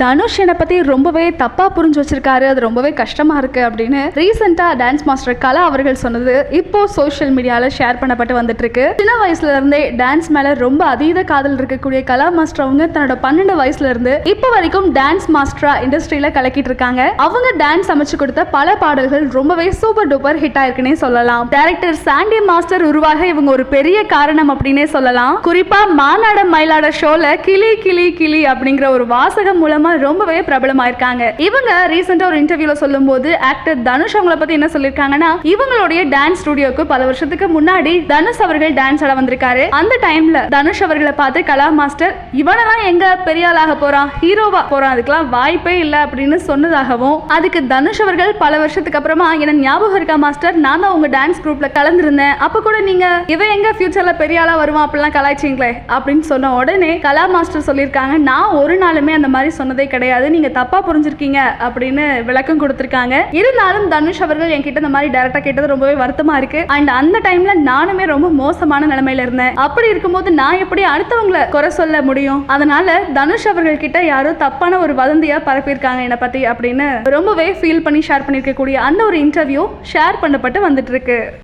தனுஷ் என்னை பற்றி ரொம்பவே தப்பாக புரிஞ்சு வச்சிருக்காரு. அது ரொம்பவே கஷ்டமாக இருக்குது அப்படின்னு ரீசெண்டாக டான்ஸ் மாஸ்டர் கலா அவர்கள் சொன்னது இப்போ சோஷியல் மீடியாவில் ஷேர் பண்ணப்பட்டு வந்துட்டு இருக்கு சின்ன வயசுல இருந்தே டான்ஸ் மேலே ரொம்ப அதீத காதல் இருக்கக்கூடிய கலா மாஸ்டர் அவங்க தன்னோட பன்னெண்டு வயசுல இருந்து இப்போ வரைக்கும் டான்ஸ் மாஸ்டரா இண்டஸ்ட்ரியில் கலக்கிட்டு இருக்காங்க. அவங்க டான்ஸ் அமைச்சு கொடுத்த பல பாடல்கள் ரொம்பவே சூப்பர் டூப்பர் ஹிட் ஆயிருக்குன்னே சொல்லலாம். டேரக்டர் சாண்டி மாஸ்டர் உருவாக இவங்க ஒரு பெரிய காரணம் அப்படின்னே சொல்லலாம். குறிப்பா மாநாட மயிலாட ஷோல கிளி கிளி கிளி அப்படிங்கிற ஒரு வாசகம் மூலமா ரொம்பவே பிரபலமாயிருக்காங்க. இவங்க ரீசெண்டா ஒரு இன்டர்வியூல சொல்லும்போது ஆக்டர் தனுஷ் அவங்கள பத்தி என்ன சொல்லிருக்காங்கன்னா இவங்களுடைய டான்ஸ் ஸ்டுடியோக்கு பல வருஷத்துக்கு முன்னாடி தனுஷ் அவர்கள் டான்ஸ் ஆட வந்திருக்காரு. அந்த டைம்ல தனுஷ் அவர்களை பார்த்து கலா மாஸ்டர் இவனெல்லாம் எங்க பெரிய ஆளாக போறான்? ஹீரோவா போறான்? அதுக்கெல்லாம் வாய்ப்பே இல்ல அப்படின்னு சொன்னதாகவும் அதுக்கு தனுஷ் அவர்கள் பல வருஷத்துக்கு அப்புறமா என்ன ஞாபகம் இருக்கா மாஸ்டர் நான் தான் உங்க டான்ஸ் குரூப்ல கலந்துருந்தேன். அப்ப கூட நீங்க இவன் எங்க ஃபியூச்சர்ல பெரிய ஆளா வருவான்? அப்படிலாம் கலாய்ச்சிங்களே அப்படின்னு சொன்ன உடனே கலா மாஸ்டர் சொல்லியிருக்காங்க. நான் ஒரு நாளுமே அந்த மாதிரி சொன்னது கிடையாது. நீங்க தப்பா புரிஞ்சிருக்கீங்க அப்படின்னு விளக்கம் கொடுத்திருக்காங்க. இருந்தாலும் தனுஷ் அவர்கள் என்கிட்ட இந்த மாதிரி டைரக்டா கேட்டது ரொம்பவே வருத்தமா இருக்கு. அண்ட் அந்த டைம்ல நானுமே ரொம்ப மோசமான நிலைமையில இருந்தேன். அப்படி இருக்கும்போது நான் எப்படி அடுத்தவங்களை குறை சொல்ல முடியும்? அதனால தனுஷ் அவர்கள் கிட்ட யாரோ தப்பான ஒரு வதந்தியா பரப்பியிருக்காங்க என்னை பத்தி அப்படின்னு ரொம்பவே ஃபீல் பண்ணி ஷேர் பண்ணியிருக்கக்கூடிய அந்த ஒரு இன்டர்வியூ ஷேர் பண்ணப்பட்டு வந்துட்டு இருக்கு.